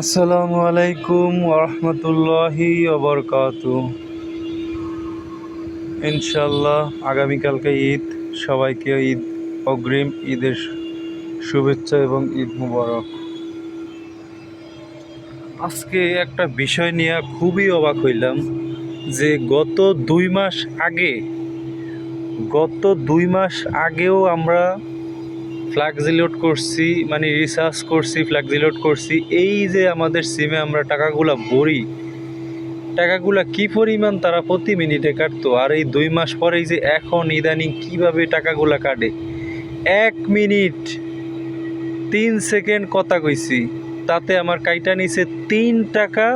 আসসালামু আলাইকুম ওরহমতুল্লাহি ওবরকাত। ইনশাল্লাহ আগামীকালকে ঈদ, সবাইকে ঈদ, অগ্রিম ঈদের শুভেচ্ছা এবং ঈদ মুবারক। আজকে একটা বিষয় নিয়ে খুবই অবাক হইলাম যে গত দুই মাস আগে, গত দুই মাস আগেও আমরা ফ্ল্যাক্সিলোড করছি মানে রিসার্চ করছি ফ্ল্যাক্সিলোড করছি, এই যে আমাদের সিমে আমরা টাকাগুলা ভরি, টাকাগুলা কি পরিমাণ তারা প্রতি মিনিটে কাটতো, আর এই দুই মাস পরেই যে এখন ইদানিং কীভাবে টাকাগুলা কাটে? এক মিনিট, তিন সেকেন্ড কথা কইছি, তাতে আমার কাইটা নিছে তিন টাকা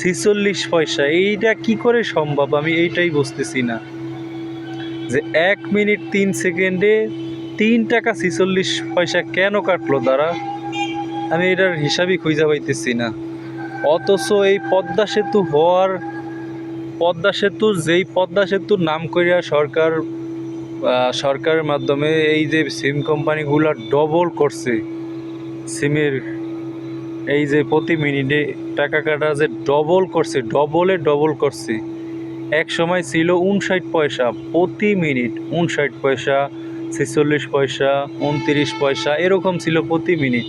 ছিচল্লিশ পয়সা, এইটা কি করে সম্ভব? আমি এইটাই বুঝতেছি না। যে এক মিনিট, তিন সেকেন্ডে তিন টাকা ছিচল্লিশ পয়সা কেন কাটলো দ্বারা আমি এটার হিসাবই খুঁজে পাইতেছি না। অথচ এই পদ্মা সেতু হওয়ার, পদ্মা সেতু যেই পদ্মা সেতুর নাম করিয়া সরকার সরকারের মাধ্যমে এই যে সিম কোম্পানিগুলো ডবল করছে, সিমের এই যে প্রতি মিনিটে টাকা কাটা যে ডবল করছে ডবলে ডবল করছে। এক সময় ছিল উনষাট পয়সা, প্রতি মিনিট উনষাট পয়সা ছেচল্লিশ পয়সা, উনত্রিশ পয়সা, এরকম ছিল প্রতি মিনিট।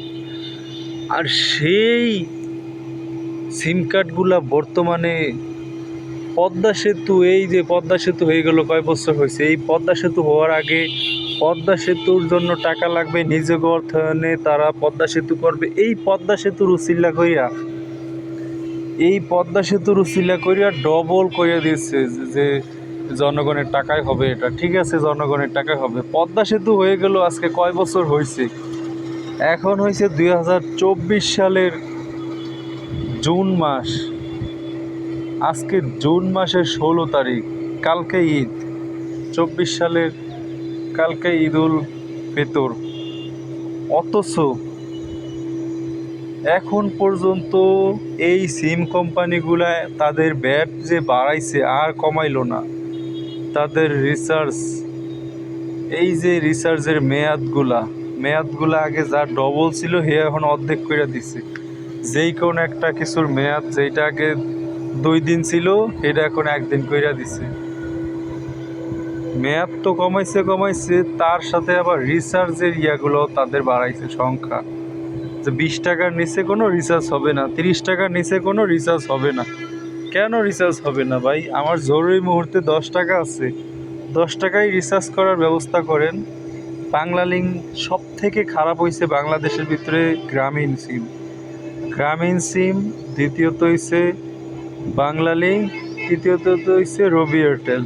আর সেই সিম কার্ডগুলা বর্তমানে পদ্মা সেতু, এই যে পদ্মা সেতু হয়ে গেল কয় বছর হয়েছে, এই পদ্মা সেতু হওয়ার আগে পদ্মা সেতুর জন্য টাকা লাগবে নিজেকে অর্থায়নে তারা পদ্মা সেতু করবে। এই পদ্মা সেতুর উচিল্লা কইরা, এই পদ্মা সেতুর উচিল্লা করিয়া ডবল করিয়া দিয়েছে যে জনগণের টাকায় হবে এটা। ঠিক আছে, জনগণের টাকায় হবে। পদ্মা সেতু হয়ে গেল, আজকে কয় বছর হয়েছে এখন হয়েছে দুই হাজার চব্বিশ সালের জুন মাস। আজকে জুন মাসের ষোলো তারিখ, কালকে ঈদ। চব্বিশ সালের কালকে ঈদুল ফিতর। অথচ এখন পর্যন্ত এই সিম কোম্পানিগুলা তাদের ব্যাট যে বাড়াইছে আর কমাইলো না। তাদের রিসার্চ এই যে রিসার্চের মেয়াদগুলা মেয়াদগুলা আগে যা ডবল ছিল, হে এখন অর্ধেক করে দিছে। যেই কোন একটা কিছুর মেয়াদ যেটা আগে দুই দিন ছিল এটা এখন একদিন কইরা দিছে। মেয়াদ তো কমাইছে কমাইছে, তার সাথে আবার রিসার্চের ইয়াগুলো তাদের বাড়াইছে সংখ্যা। যে বিশ টাকার নিচে কোনো রিচার্জ হবে না, তিরিশ টাকার নিচে কোনো রিচার্জ হবে না। কেন রিচার্জ হবে না ভাই? আমার জরুরি মুহূর্তে দশ টাকা আছে। দশ টাকায় রিচার্জ করার ব্যবস্থা করেন। বাংলা লিঙ্ক সব থেকে খারাপ হয়েছে বাংলাদেশের ভিতরে গ্রামীণ সিম। গ্রামীণ সিম, দ্বিতীয়ত হইছে বাংলা লিঙ্ক তৃতীয়ত হইছে রবি এয়ারটেল।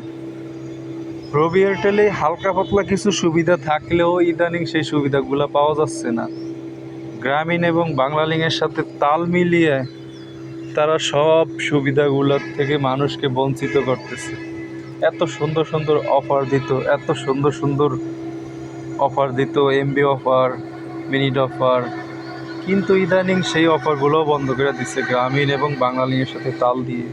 রবি এয়ারটেলে হালকা পাতলা কিছু সুবিধা থাকলেও ইদানিং সেই সুবিধাগুলো পাওয়া যাচ্ছে না। গ্রামীণ এবং বাংলা লিঙ্কের সাথে তাল মিলিয়ে তারা সব সুবিধাগুলোর থেকে মানুষকে বঞ্চিত করতেছে। এত সুন্দর সুন্দর অফার দিত, এত সুন্দর সুন্দর অফার দিত এমবি অফার মিনিট অফার কিন্তু ইদানিং সেই অফারগুলোও বন্ধ করে দিচ্ছে গ্রামীণ এবং বাংলা লিঙ্কের সাথে তাল দিয়ে।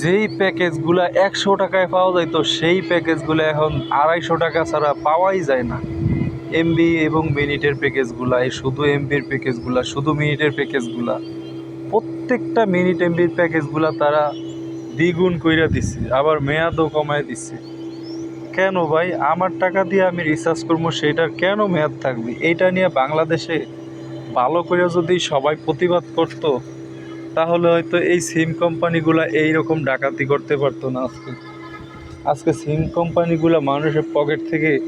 যেই প্যাকেজগুলো একশো টাকায় পাওয়া যায় তো সেই প্যাকেজগুলো এখন আড়াইশো টাকা ছাড়া পাওয়াই যায় না। এমবি এবং মিনিটের প্যাকেজগুলা এই শুধু এমবির প্যাকেজগুলা শুধু মিনিটের প্যাকেজগুলা প্রত্যেকটা মিনিট এমবির প্যাকেজগুলা তারা দ্বিগুণ কইরা দিচ্ছে আবার মেয়াদও কমায় দিচ্ছে কেন ভাই? আমার টাকা দিয়ে আমি রিসার্চ করব, সেটার কেন মেয়াদ থাকবে? এইটা নিয়ে বাংলাদেশে ভালো করে যদি সবাই প্রতিবাদ করত, তাহলে হয়তো এই সিম কোম্পানিগুলো এইরকম ডাকাতি করতে পারতো না আজকে। আজকে সিম কোম্পানিগুলো মানুষের পকেট থেকে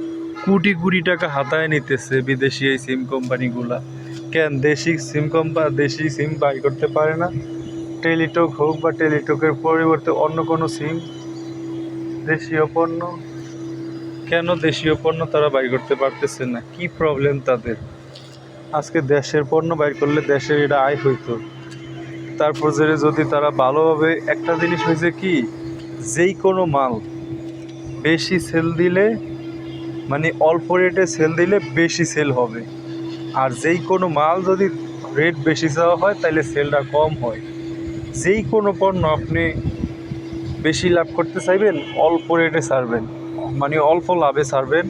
কোটি কোটি টাকা হাতায় নিতেছে বিদেশি এই সিম কোম্পানিগুলা। কেন? দেশি সিম কোম্পা, দেশি সিম বাই করতে পারে না। টেলিটক হোক বা টেলিটকের পরিবর্তে অন্য কোনো সিম, দেশীয় পণ্য। কেন দেশীয় পণ্য তারা বাই করতে পারতেছে না? কি প্রবলেম তাদের? আজকে দেশের পণ্য বাইর করলে দেশের এটা আয় হইতো। তারপর যে যদি তারা ভালোভাবে একটা জিনিস হয়েছে কি? যেই কোনো মাল, বেশি সেল দিলে মানে অল্প রেটে সেল দিলে বেশি সেল হবে। আর যেই কোনো মাল যদি রেট বেশি চাওয়া হয় তাহলে সেলটা কম হয়। যেই কোনো পণ্য আপনি বেশি লাভ করতে চাইবেন, অল্প রেটে ছাড়বেন। মানে অল্প লাভে ছাড়বেন।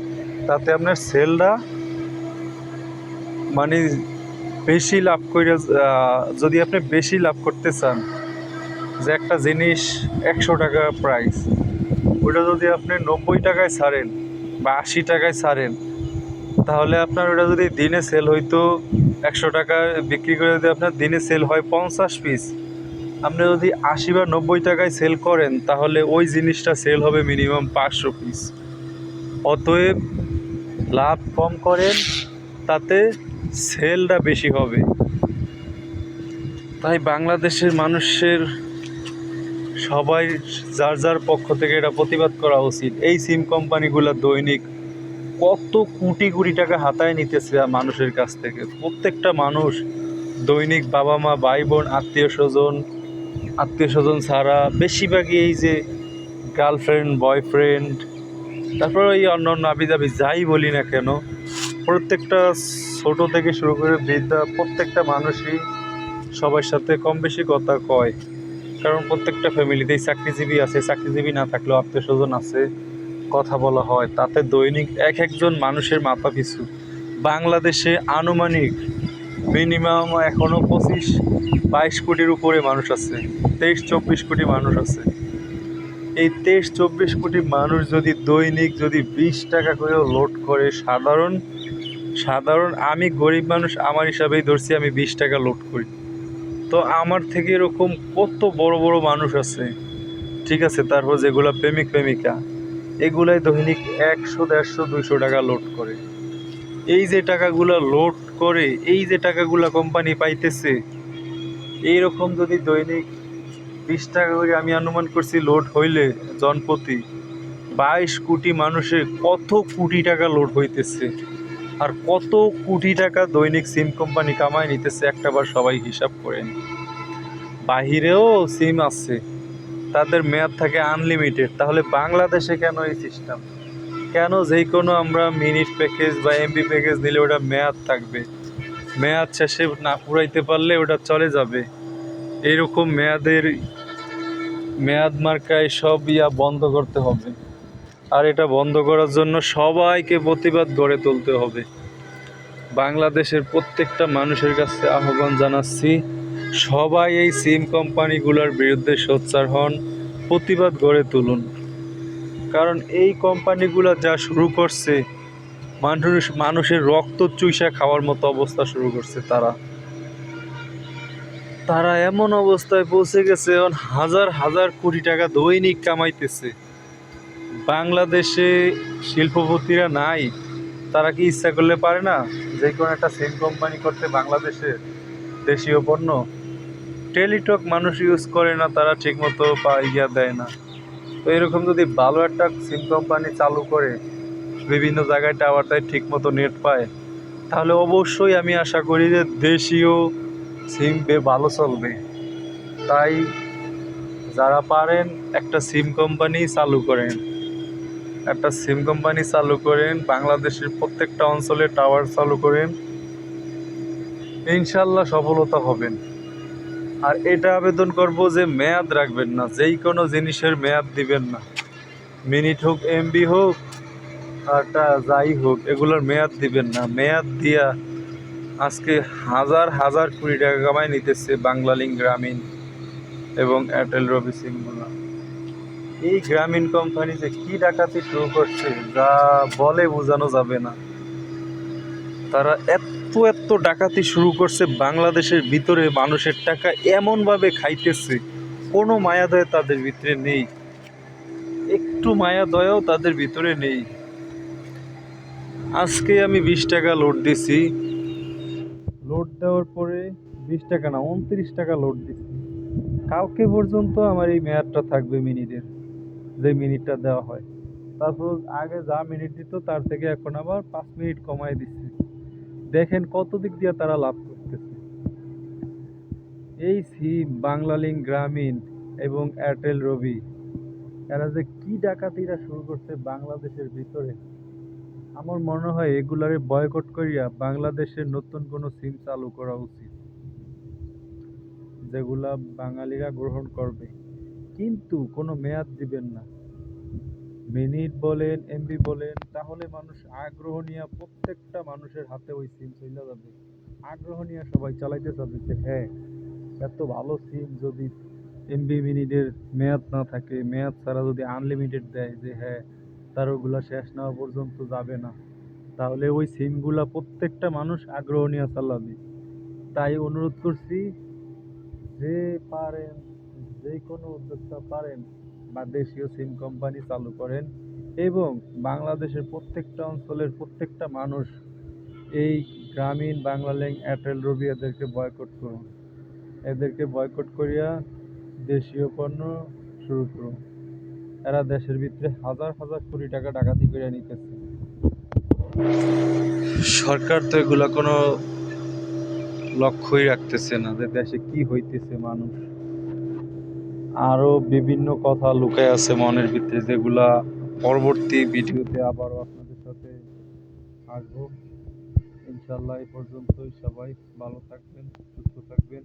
তাতে আপনার সেলটা মানে বেশি লাভ করে যদি আপনি বেশি লাভ করতে চান, যে একটা জিনিস একশো টাকা প্রাইস ওটা যদি আপনি নব্বই টাকায় ছাড়েন বা আশি টাকায় ছাড়েন। তাহলে আপনার ওটা যদি দিনে সেল হইতো, একশো টাকা বিক্রি করে যদি আপনার দিনে সেল হয় পঞ্চাশ পিস আপনি যদি আশি বা নব্বই টাকায় সেল করেন, তাহলে ওই জিনিসটা সেল হবে মিনিমাম পাঁচশো পিস অতএব লাভ কম করেন, তাতে সেলটা বেশি হবে। তাই বাংলাদেশের মানুষের সবাই যার যার পক্ষ থেকে এটা প্রতিবাদ করা উচিত। এই সিম কোম্পানিগুলো দৈনিক কত কোটি কোটি টাকা হাতায় নিতেছে মানুষের কাছ থেকে। প্রত্যেকটা মানুষ দৈনিক বাবা মা, ভাই বোন, আত্মীয় স্বজন আত্মীয় স্বজন ছাড়া বেশিরভাগই এই যে গার্লফ্রেন্ড বয়ফ্রেন্ড তারপর এই অন্য অন্য আবিদাবি যাই বলি না কেন, প্রত্যেকটা ছোট থেকে শুরু করে বৃদ্ধা প্রত্যেকটা মানুষই সবার সাথে কম বেশি কথা কয়। কারণ প্রত্যেকটা ফ্যামিলিতেই চাকরিজীবী আছে, চাকরিজীবী না থাকলেও আত্মীয় স্বজন আছে, কথা বলা হয়, তাতে দৈনিক এক একজন মানুষের মাথা পিছু। বাংলাদেশে আনুমানিক মিনিমাম এখনও পঁচিশ, বাইশ কোটির উপরে মানুষ আছে, তেইশ, চব্বিশ কোটি মানুষ আছে। এই তেইশ, চব্বিশ কোটি মানুষ যদি দৈনিক যদি বিশ টাকা করেও লোড করে, সাধারণ সাধারণ, আমি গরিব মানুষ, আমার হিসাবেই ধরছি আমি বিশ টাকা লোড করি। তো আমার থেকে এরকম কত বড় বড় মানুষ আছে, ঠিক আছে? তারপর যেগুলো প্রেমিক প্রেমিকা, এগুলাই দৈনিক একশো, দেড়শো, দুইশো টাকা লোড করে। এই যে টাকাগুলো লোড করে, এই যে টাকাগুলো কোম্পানি পাইতেছে, এইরকম যদি দৈনিক বিশ টাকা করে আমি অনুমান করছি লোড হইলে জনপ্রতি, বাইশ কোটি মানুষের কত কোটি টাকা লোড হইতেছে? আর কত কোটি টাকা দৈনিক সিম কোম্পানি কামায় নিতেছে একটাবার সবাই হিসাব করেন বাহিরেও সিম আছে, তাদের মেয়াদ থাকে আনলিমিটেড, তাহলে বাংলাদেশে কেন এই সিস্টেম কেন যেই কোনো আমরা মিনিট প্যাকেজ বা এমবি প্যাকেজ নিলে ওটা মেয়াদ থাকবে? মেয়াদ শেষে না পুরাইতে পারলে ওটা চলে যাবে। এইরকম মেয়াদের, মেয়াদ মার্কায় সব ইয়া বন্ধ করতে হবে। আর এটা বন্ধ করার জন্য সবাইকে প্রতিবাদ গড়ে তুলতে হবে। বাংলাদেশের প্রত্যেকটা মানুষের কাছে আহ্বান জানাচ্ছি, সবাই এই সিম কোম্পানিগুলোর বিরুদ্ধে সোচ্চার হন, প্রতিবাদ গড়ে তুলুন। কারণ এই কোম্পানিগুলো যা শুরু করছে, মানুষ মানুষের রক্ত চুইসা খাওয়ার মতো অবস্থা শুরু করছে তারা। তারা এমন অবস্থায় পৌঁছে গেছে হাজার হাজার কোটি টাকা দৈনিক কামাইতেছে। বাংলাদেশে শিল্পপতিরা নাই, তারা কি ইচ্ছা করলে পারে না যে কোনো একটা সিম কোম্পানি করতে বাংলাদেশে দেশীয় পণ্য? টেলিটক মানুষ ইউজ করে না, তারা ঠিকমতো ইয়া দেয় না। তো এরকম যদি ভালো একটা সিম কোম্পানি চালু করে, বিভিন্ন জায়গায় টাওয়ার দেয় ঠিকমতো নেট পায়, তাহলে অবশ্যই আমি আশা করি যে দেশীয় সিম বে ভালো চলবে। তাই যারা পারেন, একটা সিম কোম্পানি চালু করেন। একটা সিম কোম্পানি চালু করেন, বাংলাদেশের প্রত্যেকটা অঞ্চলে টাওয়ার চালু করেন ইনশাল্লাহ সফলতা হবেন। আর এটা আবেদন করব যে মেয়াদ রাখবেন না, যেই কোনো জিনিসের মেয়াদ দিবেন না। মিনিট হোক এমবি হোক আরটা যাই হোক, এগুলোর মেয়াদ দিবেন না। মেয়াদ দিয়া আজকে হাজার হাজার কোটি টাকা কামাই নিতেছে বাংলালিং গ্রামীণ এবং এয়ারটেল রবি সিমগুলো এই গ্রামীণ কোম্পানি যে কি ডাকাতি শুরু করছে, যা বলে বোঝানো যাবে না। তারা এত এত ডাকাতি শুরু করছে, বাংলাদেশের ভিতরে মানুষের টাকা এমনভাবে খাইতেছে, কোনো মায়া দয়া তাদের ভিতরে নেই। একটু মায়া দয়াও তাদের ভিতরে নেই। আজকে আমি বিশ টাকা লোড দিছি। লোড দেওয়ার পরে বিশ টাকা না, উনত্রিশ টাকা লোড দিছি। কাউকে পর্যন্ত আমার এই মেয়াদটা থাকবে মিনিটের। যে মিনিটটা দেওয়া হয়। তারপর আগে যা মিনিট দিত, তার থেকে এখন আবার পাঁচ মিনিট কমায় দিচ্ছে। দেখেন কত দিক দিয়ে তারা লাভ করতেছে। এই সিম বাংলালিং গ্রামীণ এবং এয়ারটেল রবি, এরা যে কি ডাকাতিরা শুরু করছে বাংলাদেশের ভিতরে। আমার মনে হয় এগুলারে বয়কট করিয়া বাংলাদেশের নতুন কোনো সিম চালু করা উচিত, যেগুলা বাঙালিরা গ্রহণ করবে। কিন্তু কোনো মেয়াদ দিবেন না। মিনিট বলেন, এমবি বলেন, তাহলে মানুষ আগ্রহ নিয়ে প্রত্যেকটা মানুষের হাতে ওই সিম চলে যাবে। আগ্রহ নিয়ে সবাই চালাইতে চাবে যে হ্যাঁ এত ভালো সিম যদি এমবি মিনিটের মেয়াদ না থাকে, মেয়াদ ছাড়া যদি আনলিমিটেড দেয় যে হ্যাঁ তার ওগুলা শেষ না হওয়া পর্যন্ত যাবে না, তাহলে ওই সিমগুলা প্রত্যেকটা মানুষ আগ্রহ নিয়ে চালাবে। তাই অনুরোধ করছি, যে পারেন যে কোনো উদ্যোক্তা পারেন বা দেশীয় সিম কোম্পানি চালু করেন এবং বাংলাদেশের প্রত্যেকটা অঞ্চলের প্রত্যেকটা মানুষ এই গ্রামীণ বাংলালিংক এয়ারটেল রবি এদেরকে বয়কট করুন। এদেরকে বয়কট করিয়া দেশীয় পণ্য শুরু করুন। এরা দেশের ভিতরে হাজার হাজার কোটি টাকা ডাকাতি করে নিতেছে। সরকার তো এগুলা কোনো লক্ষ্যই রাখতেছে না যে দেশে কি হইতেছে মানুষ। আরও বিভিন্ন কথা লুকায় আছে মনের ভিতরে যেগুলা পরবর্তী ভিডিওতে আবারও আপনাদের সাথে আসব। ইনশাল্লাহ এই পর্যন্তই। সবাই ভালো থাকবেন, সুস্থ থাকবেন।